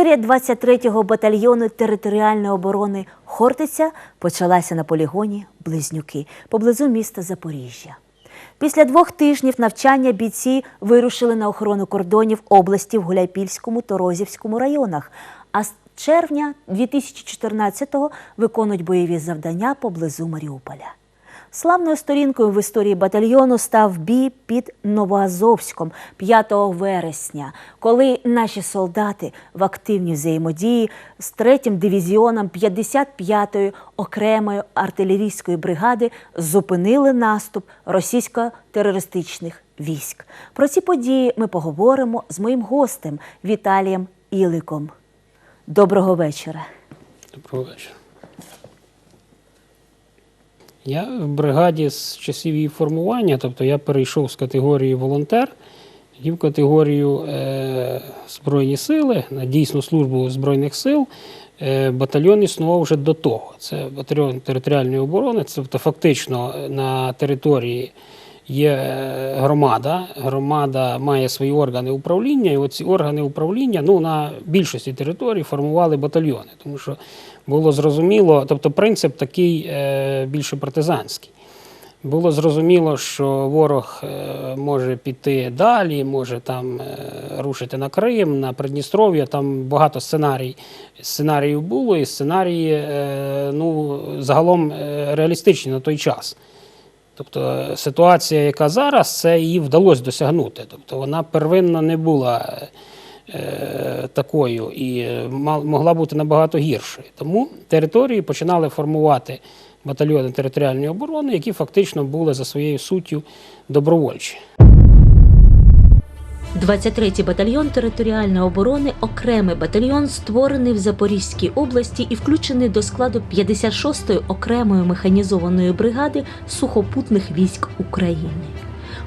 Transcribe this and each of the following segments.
Історія 23-го батальйону територіальної оборони Хортиця почалася на полігоні Близнюки поблизу міста Запоріжжя. Після двох тижнів навчання бійці вирушили на охорону кордонів області в Гуляйпільському та Розівському районах. А з червня 2014-го виконують бойові завдання поблизу Маріуполя. Славною сторінкою в історії батальйону став бій під Новоазовськом 5 вересня, коли наші солдати в активній взаємодії з 3-м дивізіоном 55-ї окремої артилерійської бригади зупинили наступ російсько-терористичних військ. Про ці події ми поговоримо з моїм гостем Віталієм Іликом. Доброго вечора. Доброго вечора. Я в бригаді з часів її формування, тобто я перейшов з категорії волонтер і в категорію е, Збройні сили на дійсну службу Збройних сил. Е, батальйон існував вже до того. Це батальйон територіальної оборони, тобто фактично на території є е, громада. Громада має свої органи управління, і оці органи управління ну, на більшості територій формували батальйони, тому що було зрозуміло, тобто принцип такий е, більше партизанський. Було зрозуміло, що ворог е, може піти далі, може там е, рушити на Крим, на Придністров'я. Там багато сценарій, сценаріїв було, і сценарії ну, загалом реалістичні на той час. Тобто ситуація, яка зараз, це її вдалося досягнути. Тобто вона первинно не була такою і е, могла бути набагато гіршою. Тому території починали формувати батальйони територіальної оборони, які фактично були за своєю суттю добровольчі. 23-й батальйон територіальної оборони окремий батальйон, створений в Запорізькій області і включений до складу 56-ї окремої механізованої бригади сухопутних військ України.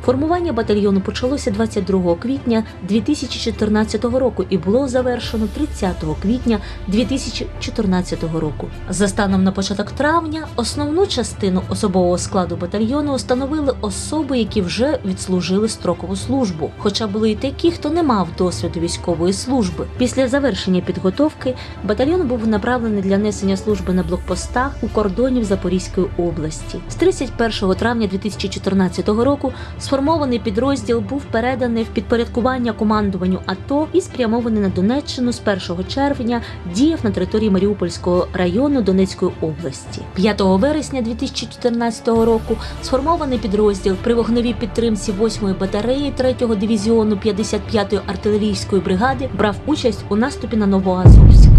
Формування батальйону почалося 22 квітня 2014 року і було завершено 30 квітня 2014 року. За станом на початок травня основну частину особового складу батальйону становили особи, які вже відслужили строкову службу, хоча були й такі, хто не мав досвіду військової служби. Після завершення підготовки батальйон був направлений для несення служби на блокпостах у кордонів Запорізької області. З 31 травня 2014 року сформований підрозділ був переданий в підпорядкування командуванню АТО і спрямований на Донеччину з 1 червня діяв на території Маріупольського району Донецької області. 5 вересня 2014 року сформований підрозділ при вогневій підтримці 8-ї батареї 3-го дивізіону 55-ї артилерійської бригади брав участь у наступі на Новоазовськ.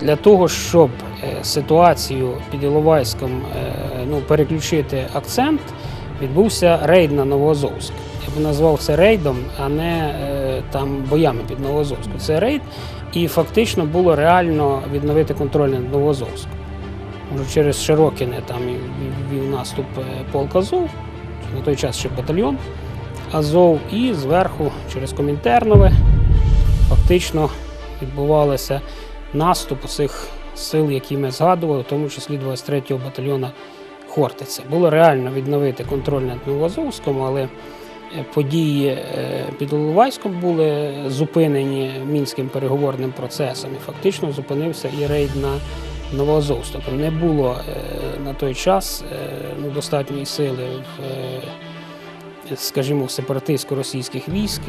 Для того, щоб е, ситуацію під Іловайськом е, ну, переключити акцент, відбувся рейд на Новоазовськ. Я б назвав це рейдом, а не е, там боями під Новоазовськом. Це рейд, і фактично було реально відновити контроль над Новоазовськом. Через Широкіне там вів наступ е, полк Азов, на той час ще батальйон Азов, і зверху через Комінтернове фактично відбувалося наступ цих сил, які ми згадували, в тому числі 23-го батальйона Хортиця. Було реально відновити контроль над Новоазовськом, але е, події е, під Іловайськом були зупинені мінським переговорним процесом, і фактично зупинився і рейд на Новоазовськ. Тобто не було е, на той час ну, достатньої сили в. Скажімо, сепаратистсько-російських військ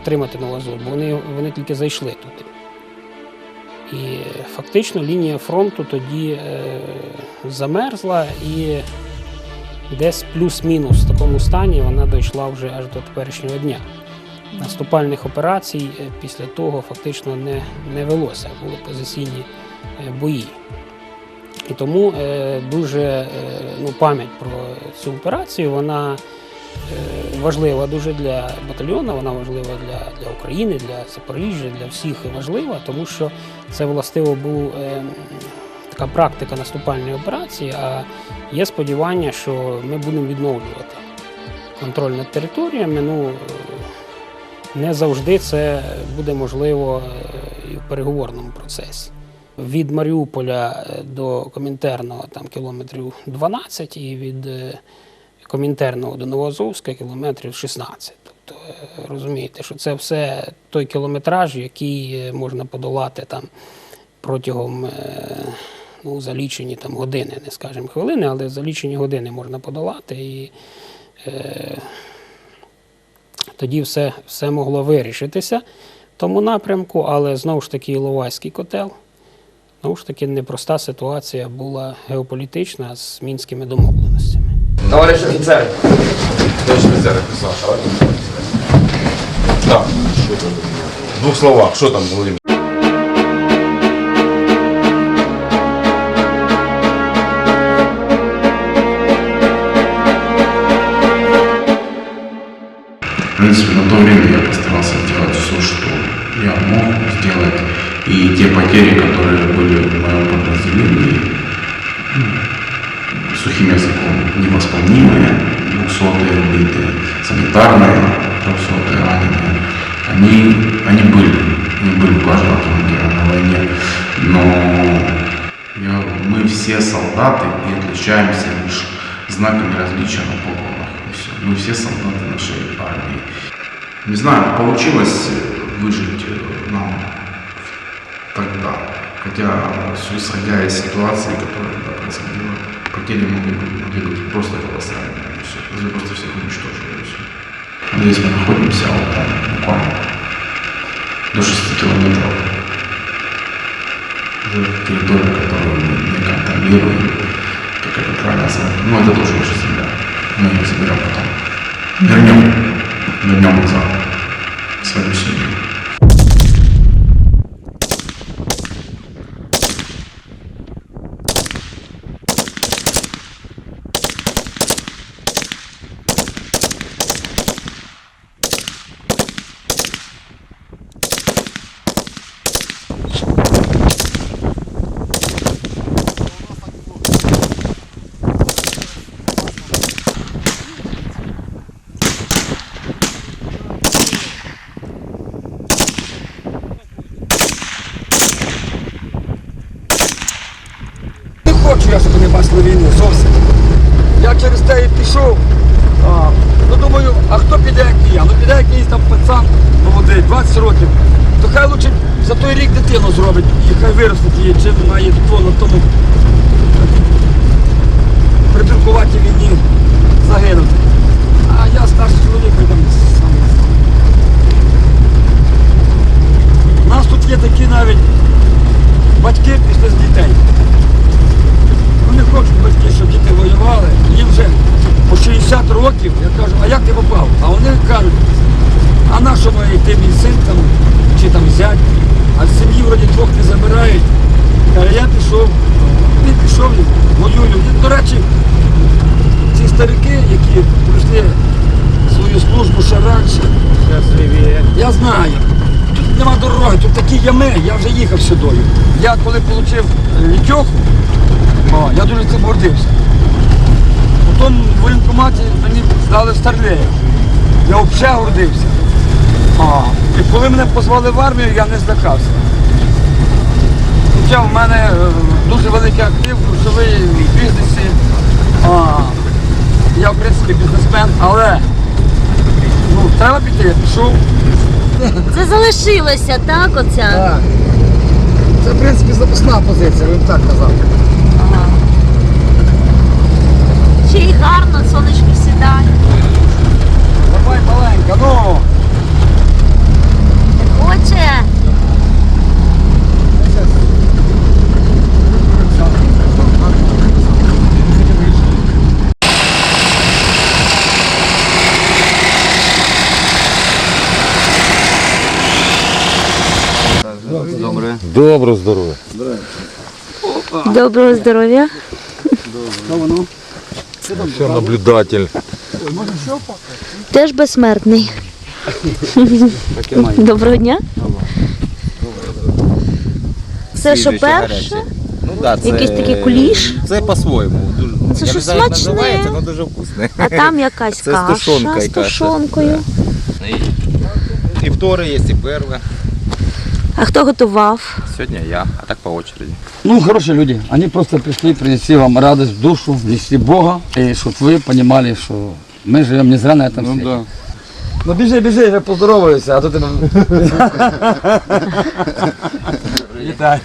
втримати Новоазов, бо вони, вони тільки зайшли туди. І фактично лінія фронту тоді е, замерзла і десь плюс-мінус в такому стані вона дійшла вже аж до теперішнього дня. Наступальних операцій е, після того фактично не, не велося, були позиційні е, бої. І тому дуже ну, пам'ять про цю операцію вона важлива дуже для батальйону, вона важлива для, для України, для Запоріжжя, для всіх важлива, тому що це властиво був е, така практика наступальної операції, а є сподівання, що ми будемо відновлювати контроль над територіями. Ну, не завжди це буде можливо е, і в переговорному процесі. Від Маріуполя е, до Комінтерного там кілометрів 12 і від е, Комінтерного до Новоазовська кілометрів 16. Тобто е, розумієте, що це все той кілометраж, який е, можна подолати там протягом е, ну, за лічені там, години, не скажемо хвилини, але за лічені години можна подолати. І е, тоді все, все могло вирішитися в тому напрямку, але знову ж таки Іловайський котел. Знову ж таки, непроста ситуація була геополітична з мінськими домовленостями. Товариш офицер? Товариш офицер писав, товариш офіцер. Так. В двух словах, что там, Володимир? В принципе, на то время я постарался сделать все, что я мог сделать. И те потери, которые были в моем подразделении, ну, сухим языком не санитарные, трехсотые раненые, они, они были. Они были у каждого командира на войне. Но я, мы все солдаты и отличаемся лишь знаками различия на погонах. И всё. Мы все солдаты нашей армии. Не знаю, получилось выжить э, нам тогда. Хотя, все исходя из ситуации, которая тогда происходила, потери могли быть, могли быть просто колоссальными. бы просто всех уничтожили. Здесь мы находимся вот там, буквально до 6 километров. Уже территория, которую мы не контролируем, как это правильно сказать. Ну, это тоже наша земля. Мы ее заберем потом. Вернем. Вернем назад. Свою семью. Дитину зробить і хай виросте її, чим має то на тому придуркуватій війні загинути. А я старший чоловік, я там сам. У нас тут є такі навіть батьки пішли з дітей. Вони хочуть батьки, щоб діти воювали. Їм вже по 60 років. Я кажу, а як ти попав? А вони кажуть, а на що має йти мій син там, чи там зять, а з сім'ї вроді двох не забирають. Каже, я пішов, він пішов, воюю. І, До речі, ці старики, які пройшли свою службу ще раніше, я знаю. Тут нема дороги, тут такі ями, я вже їхав сюдою. Я коли отримав літьоху, я дуже цим гордився. Потім в воєнкоматі мені дали старлея. Я взагалі гордився. А, і коли мене позвали в армію, я не злякався. Хоча в мене е, дуже великий актив, грошовий в бізнесі. А, я, в принципі, бізнесмен, але ну, треба піти, я пішов. Це залишилося, так, оця? Так. Це, в принципі, запасна позиція, ви б так казав. Ага. Ще й гарно, сонечко сідає. Давай маленька, ну. Хоче. Добро, здоровья. Доброго здоров'я. Що наблюдатель. Теж безсмертний. Доброго дня. Це що перше? Ну, да, це, Якийсь такий куліш? Це по-своєму. Дуже, Це щось знаю, як смачне. називається, але дуже вкусне. А там якась Це з каша тушонкою з каша. тушонкою. І, і вторе є, і перше. А хто готував? Сьогодні я, а так по очереді. Ну, хорошие люди. Они просто пришли принести вам радость в душу, внести Бога, и чтобы вы понимали, что мы живем не зря на этом свете. Ну біжи, біжи, я поздороваюся, а то ти нам. Вітаю.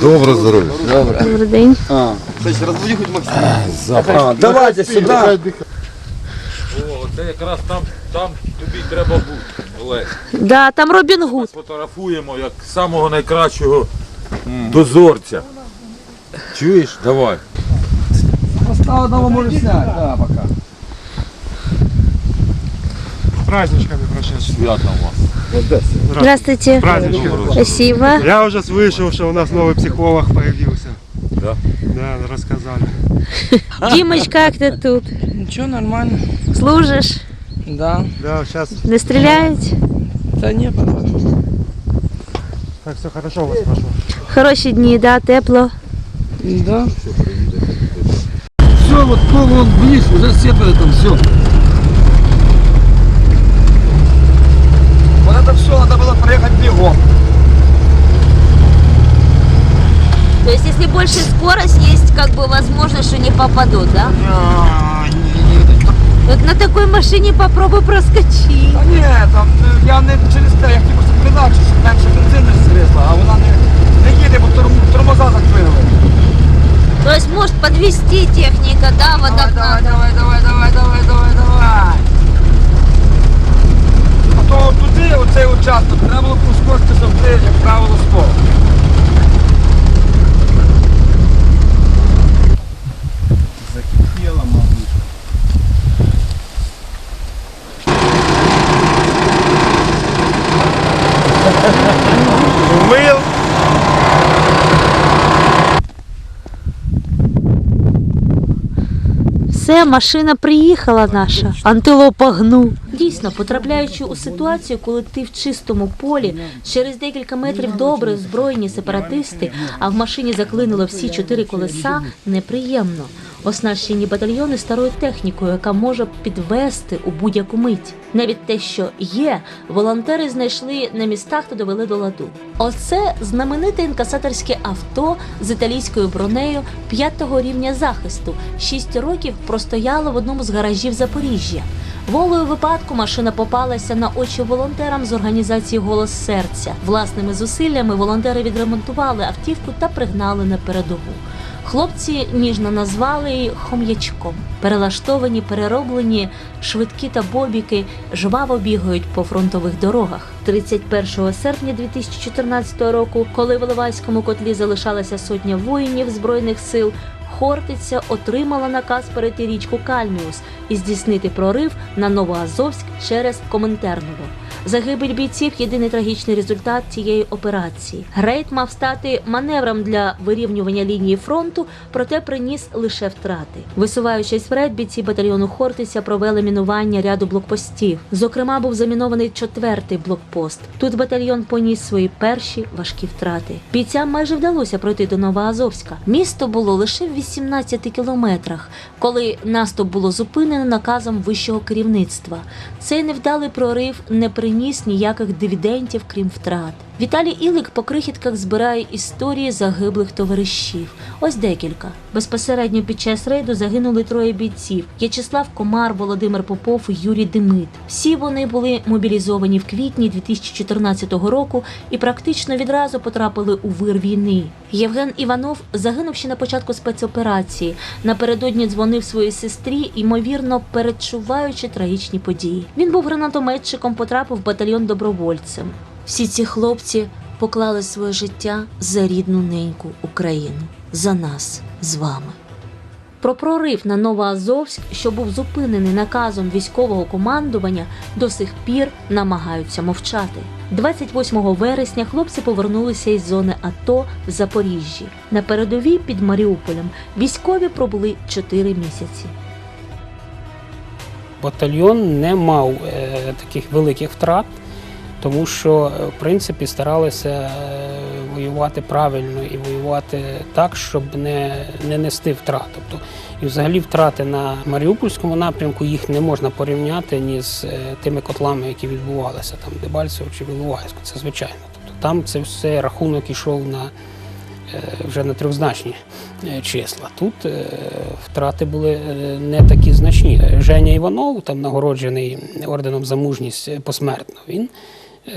Доброго здоров'я. Добрий день. Значить, розбуди хоч Максима. Давайте сюди. Це якраз там, там тобі треба бути, Олег. Да, там Робін Гуд. Фотографуємо як самого найкращого дозорця. Чуєш? Давай. Постав одного може сняти, да, пока. праздничками прошедшими. Святом вас. Здравствуйте. Праздничками. Спасибо. Я уже слышал, что у нас новый психолог появился. Да? Да, рассказали. Дімоч, як ти тут? Ничего, нормально. Служиш? Да. Да, сейчас. Не стріляють? Да не, пока. Так, все хорошо у вас прошло. Хороші дні, да, тепло. Да. Все, вот ну, вон, видишь, уже сепали там все. Вот это все надо было проехать бегом. То есть, если больше скорость, есть как бы возможность, что не попадут, да? Вот на такой машине попробуй проскочить. Та ні, там е, я не через те, я хотів просто передачу, щоб менше бензину зрізла, а вона не, не їде, бо торм- тормоза закрили. То есть может подвести техника, да, вот так надо. давай, давай, давай, давай, давай, давай. А то туди, оцей участок, треба було проскочити завжди, як правило, 100. Закипіла, мабуть. Мыл. Все, машина приїхала наша. Антилопа гну. Дійсно, потрапляючи у ситуацію, коли ти в чистому полі, через декілька метрів добре озброєні сепаратисти, а в машині заклинило всі чотири колеса, неприємно. Оснащені батальйони старою технікою, яка може підвести у будь-яку мить. Навіть те, що є, волонтери знайшли на містах та довели до ладу. Оце знамените інкасаторське авто з італійською бронею п'ятого рівня захисту. Шість років простояло в одному з гаражів Запоріжжя. Волею випадку машина попалася на очі волонтерам з організації Голос серця. Власними зусиллями волонтери відремонтували автівку та пригнали на передову. Хлопці ніжно назвали хом'ячком. Перелаштовані, перероблені, швидкі та бобіки жваво бігають по фронтових дорогах. 31 серпня 2014 року, коли в Ливайському котлі залишалася сотня воїнів збройних сил. Хортиця отримала наказ перейти річку Кальміус і здійснити прорив на Новоазовськ через Коминтерново. Загибель бійців єдиний трагічний результат цієї операції. Рейд мав стати маневром для вирівнювання лінії фронту, проте приніс лише втрати. Висуваючись вперед, бійці батальйону Хортиця провели мінування ряду блокпостів. Зокрема, був замінований четвертий блокпост. Тут батальйон поніс свої перші важкі втрати. Бійцям майже вдалося пройти до Новоазовська. Місто було лише в 18 кілометрах, коли наступ було зупинено наказом вищого керівництва. Цей невдалий прорив не приніс ніяких дивідендів, крім втрат. Віталій Ілик по крихітках збирає історії загиблих товаришів. Ось декілька. Безпосередньо під час рейду загинули троє бійців: В'ячеслав Комар, Володимир Попов і Юрій Демит. Всі вони були мобілізовані в квітні 2014 року і практично відразу потрапили у вир війни. Євген Іванов загинув ще на початку спецоперації. Напередодні дзвонив своїй сестрі, ймовірно, передчуваючи трагічні події. Він був гранатометчиком, потрапив в батальйон добровольцем. Всі ці хлопці поклали своє життя за рідну неньку Україну, за нас з вами. Про прорив на Новоазовськ, що був зупинений наказом військового командування, до сих пір намагаються мовчати. 28 вересня хлопці повернулися із зони АТО в Запоріжжі. На передовій під Маріуполем військові пробули 4 місяці. Батальйон не мав е, таких великих втрат, тому що е, в принципі старалися е, воювати правильно і воювати так, щоб не, не нести втрат. Тобто, і взагалі втрати на Маріупольському напрямку їх не можна порівняти ні з е, тими котлами, які відбувалися там Дебальцево чи Іловайську. Це звичайно. Тобто там це все рахунок ішов на вже на трьохзначні числа. Тут втрати були не такі значні. Женя Іванов, там нагороджений орденом за мужність посмертно, він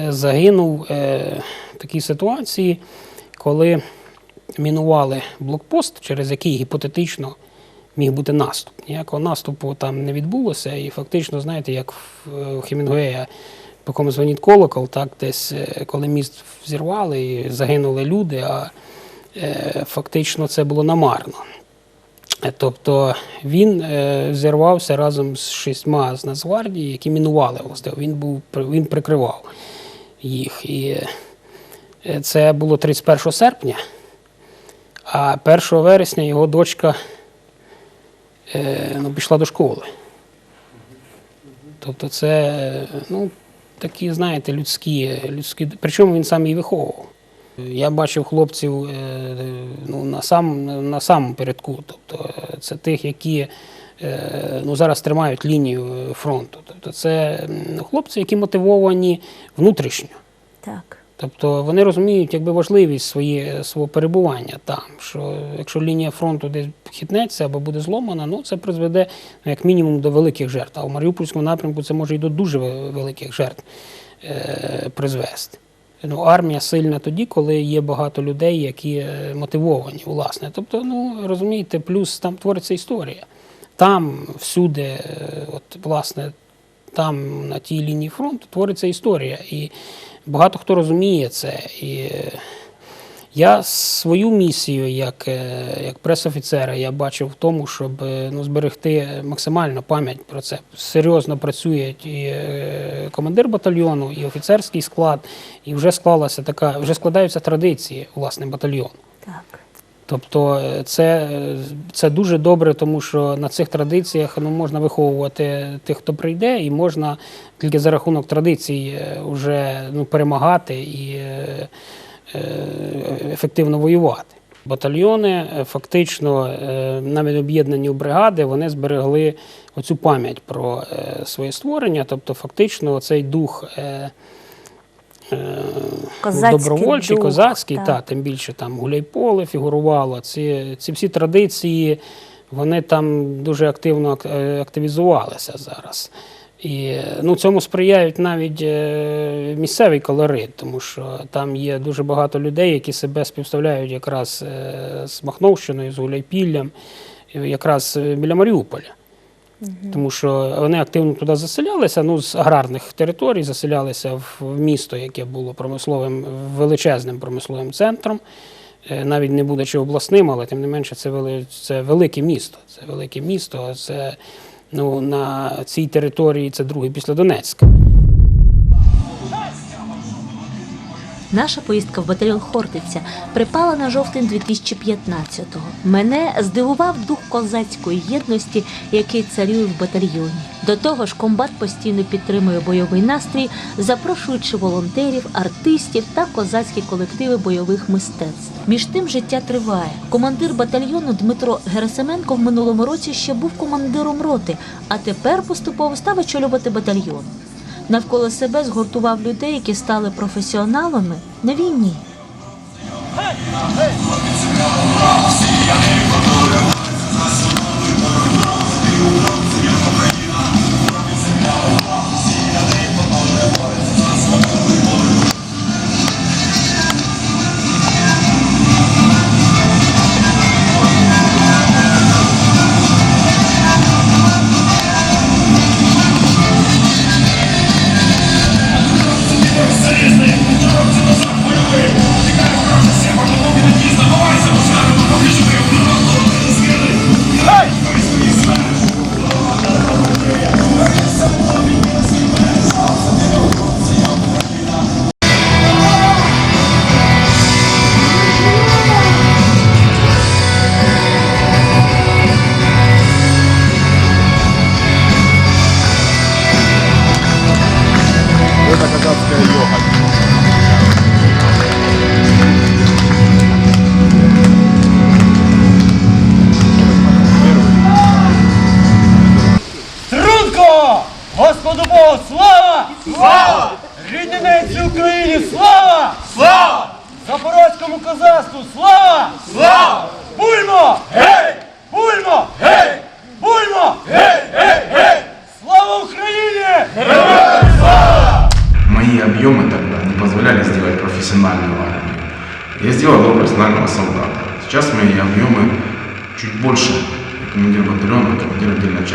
загинув е, в такій ситуації, коли мінували блокпост, через який гіпотетично міг бути наступ. Ніякого наступу там не відбулося, і фактично, знаєте, як в е, Хемінгуея по кому дзвонить колокол, так десь е, коли міст взірвали і загинули люди, а е, фактично це було намарно. Тобто він е, зірвався разом з шістьма з Нацгвардії, які мінували власне. Він він прикривав їх. І е, це було 31 серпня, а 1 вересня його дочка е, ну, пішла до школи. Тобто це ну, такі, знаєте, людські, людські. Причому він сам її виховував. Я бачив хлопців е, ну, на, сам, на самому передку. Тобто е, це тих, які е, ну, зараз тримають лінію фронту. Тобто це хлопці, які мотивовані внутрішньо. Так. Тобто вони розуміють якби важливість свої, свого перебування там. Що якщо лінія фронту десь хитнеться або буде зломана, ну це призведе ну, як мінімум до великих жертв. А в Маріупольському напрямку це може і до дуже великих жертв е, призвести. Ну, армія сильна тоді, коли є багато людей, які е, мотивовані, власне. Тобто, ну розумієте, плюс там твориться історія. Там всюди, е, от власне, там на тій лінії фронту твориться історія. І багато хто розуміє це. І е, я свою місію як, е, як пресофіцера я бачив в тому, щоб е, ну, зберегти максимально пам'ять про це. Серйозно працюють і е, командир батальйону, і офіцерський склад, і вже склалася така, вже складаються традиції власне батальйону. Так. Тобто це, це дуже добре, тому що на цих традиціях ну, можна виховувати тих, хто прийде, і можна тільки за рахунок традицій вже ну, перемагати і ефективно воювати. Батальйони е, фактично, е, навіть об'єднані в бригади, вони зберегли оцю пам'ять про е, своє створення. Тобто, фактично, цей дух. е, е, Козацький добровольчий, дух, козацький, так. та, тим більше там гуляйполе фігурувало. Ці, ці всі традиції вони там дуже активно е, активізувалися зараз. І ну, цьому сприяють навіть е, місцевий колорит, тому що там є дуже багато людей, які себе співставляють якраз е, з Махновщиною, з Гуляйпіллям, е, якраз біля Маріуполя. Тому що вони активно туди заселялися, ну, з аграрних територій заселялися в місто, яке було промисловим, величезним промисловим центром, навіть не будучи обласним, але тим не менше це, вели, це велике місто. Це велике місто, це ну, на цій території це друге після Донецька. Наша поїздка в батальйон Хортиця припала на жовтень 2015-го. Мене здивував дух козацької єдності, який царює в батальйоні. До того ж, комбат постійно підтримує бойовий настрій, запрошуючи волонтерів, артистів та козацькі колективи бойових мистецтв. Між тим життя триває. Командир батальйону Дмитро Герасименко в минулому році ще був командиром роти, а тепер поступово став очолювати батальйон. Навколо себе згуртував людей, які стали професіоналами на війні.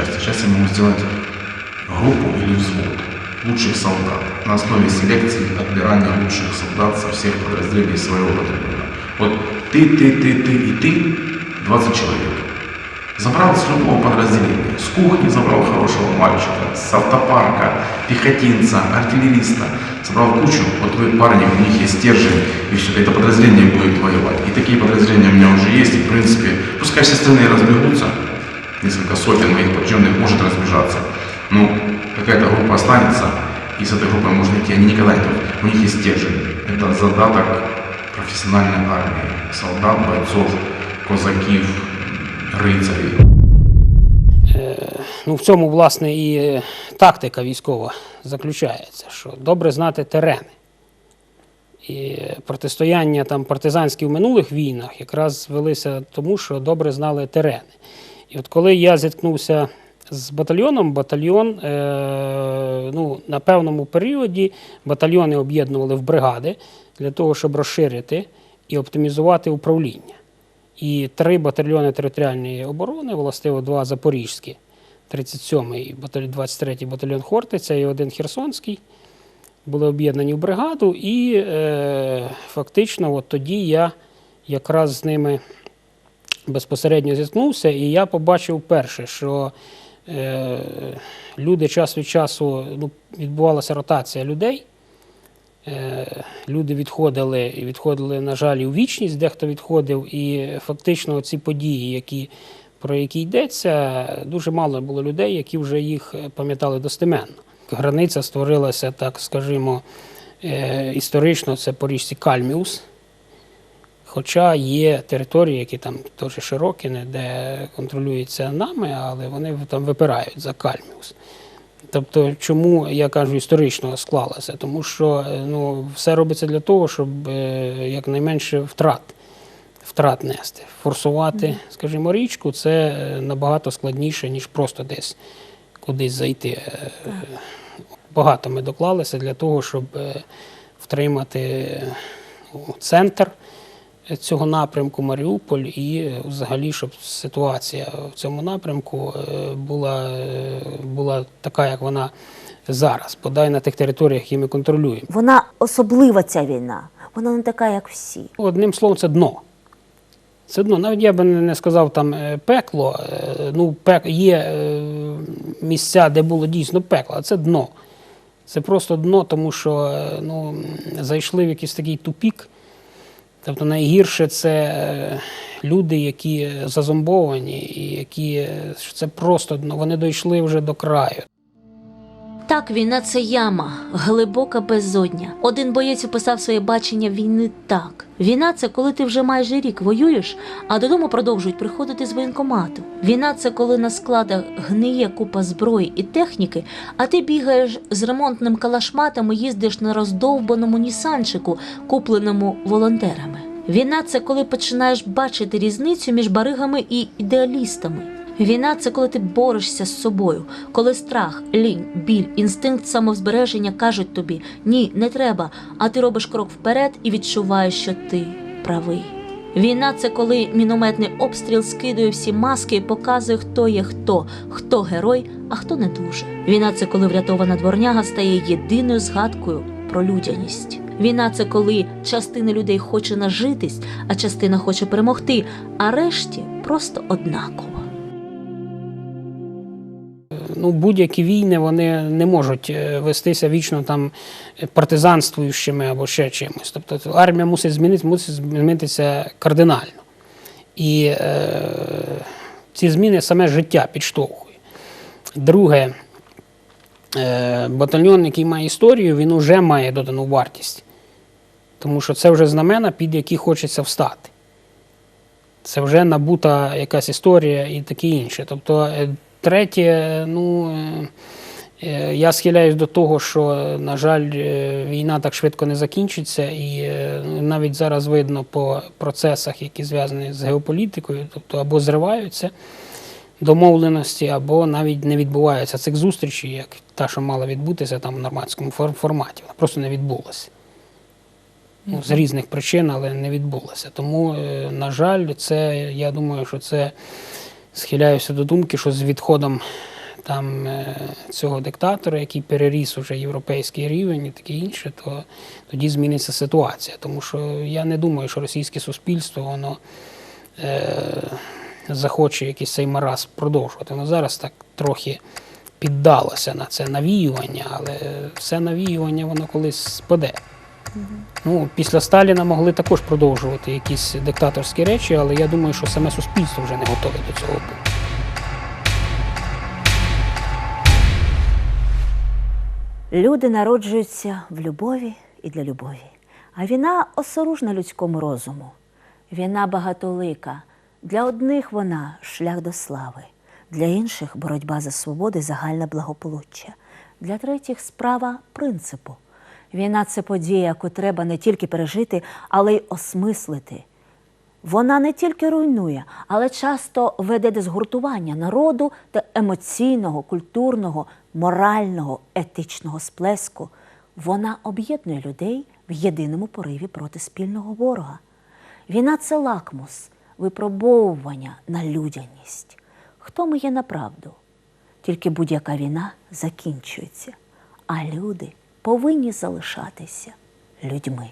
Части. Сейчас я могу сделать группу или взвод лучших солдат на основе селекции отбирания лучших солдат со всех подразделений своего батальона. Вот ты, ты, ты, ты и ты, 20 человек. Забрал с любого подразделения. С кухни забрал хорошего мальчика, с автопарка, пехотинца, артиллериста. Собрал кучу, вот вы парни, у них есть стержень, и все, это подразделение будет воевать. И такие подразделения у меня уже есть, и в принципе, пускай все остальные разбегутся, несколько сотен моих подчиненных может разбежаться. Но какая-то группа останется, и с этой группой можно идти, они никогда не идут. У них есть стержень. Это задаток профессиональной армии. Солдат, бойцов, козаків, рицарів. Ну, в цьому, власне, і е, тактика військова заключається, що добре знати терени. І протистояння там партизанські в минулих війнах якраз велися тому, що добре знали терени. І от коли я зіткнувся з батальйоном, батальйон е, ну, на певному періоді батальйони об'єднували в бригади для того, щоб розширити і оптимізувати управління. І три батальйони територіальної оборони, властиво два запорізькі, 37-й батальйон, 23-й батальйон Хортиця і один Херсонський, були об'єднані в бригаду, і е, фактично от тоді я якраз з ними безпосередньо зіткнувся, і я побачив перше, що е, люди час від часу ну, відбувалася ротація людей. Е, Люди відходили і відходили, на жаль, у вічність, дехто відходив. І фактично ці події, які, про які йдеться, дуже мало було людей, які вже їх пам'ятали достеменно. Границя створилася, так скажімо, е, історично це по річці Кальміус. Хоча є території, які там дуже широкі, не де контролюються нами, але вони там випирають за Кальміус. Тобто, чому я кажу історично склалося? Тому що е, ну, все робиться для того, щоб е, якнайменше втрат, втрат нести. Форсувати, скажімо, річку це е, набагато складніше, ніж просто десь кудись зайти. Багато ми доклалися для того, щоб втримати центр цього напрямку Маріуполь і е, взагалі, щоб ситуація в цьому напрямку е, була, е, була така, як вона зараз, бодай на тих територіях, які ми контролюємо. Вона особлива ця війна. Вона не така, як всі. Одним словом, це дно. Це дно. Навіть я би не сказав там пекло. Ну, пек, є місця, де було дійсно пекло, а це дно. Це просто дно, тому що ну, зайшли в якийсь такий тупік. Тобто найгірше це е, люди, які зазомбовані, і які е, це просто дно. Вони дійшли вже до краю. Так, війна це яма, глибока безодня. Один боєць описав своє бачення війни так: війна це коли ти вже майже рік воюєш, а додому продовжують приходити з воєнкомату. Війна це коли на складах гниє купа зброї і техніки, а ти бігаєш з ремонтним калашматом і їздиш на роздовбаному нісанчику, купленому волонтерами. Війна це коли починаєш бачити різницю між баригами і ідеалістами. Війна це коли ти борешся з собою, коли страх, лінь, біль, інстинкт самозбереження кажуть тобі ні, не треба, а ти робиш крок вперед і відчуваєш, що ти правий. Війна це коли мінометний обстріл скидує всі маски і показує, хто є хто, хто герой, а хто не дуже. Війна це коли врятована дворняга стає єдиною згадкою про людяність. Війна це коли частина людей хоче нажитись, а частина хоче перемогти, а решті просто однаково. Ну, будь-які війни вони не можуть е, вестися вічно там партизанствуючими або ще чимось. Тобто армія мусить змінитися, мусить змінитися кардинально. І е, ці зміни саме життя підштовхує. Друге, е, батальйон, який має історію, він вже має додану вартість. Тому що це вже знамена, під які хочеться встати. Це вже набута якась історія і таке інше. Тобто, е, третє, ну, е, Е, Я схиляюсь до того, що, на жаль, е, війна так швидко не закінчиться, і навіть зараз видно по процесах, які зв'язані з геополітикою, тобто або зриваються домовленості, або навіть не відбуваються цих зустрічей, як та, що мала відбутися там в нормандському форматі. Вона просто не відбулася. Ну, з різних причин, але не відбулося. Тому, на жаль, це я думаю, що це схиляюся до думки, що з відходом там е, цього диктатора, який переріс уже європейський рівень і таке інше, то тоді зміниться ситуація. Тому що я не думаю, що російське суспільство воно е, захоче якийсь цей мараз продовжувати. Воно зараз так трохи піддалося на це навіювання, але все навіювання воно колись спаде. Ну, після Сталіна могли також продовжувати якісь диктаторські речі, але я думаю, що саме суспільство вже не готове до цього. Люди народжуються в любові і для любові. А війна осоружна людському розуму. Війна багатолика. Для одних вона шлях до слави, для інших боротьба за свободу і загальне благополуччя, для третіх справа принципу. Війна це подія, яку треба не тільки пережити, але й осмислити. Вона не тільки руйнує, але часто веде до згуртування народу та емоційного, культурного, морального, етичного сплеску. Вона об'єднує людей в єдиному пориві проти спільного ворога. Війна це лакмус, випробовування на людяність. Хто ми є на правду? Тільки будь-яка війна закінчується, а люди повинні залишатися людьми.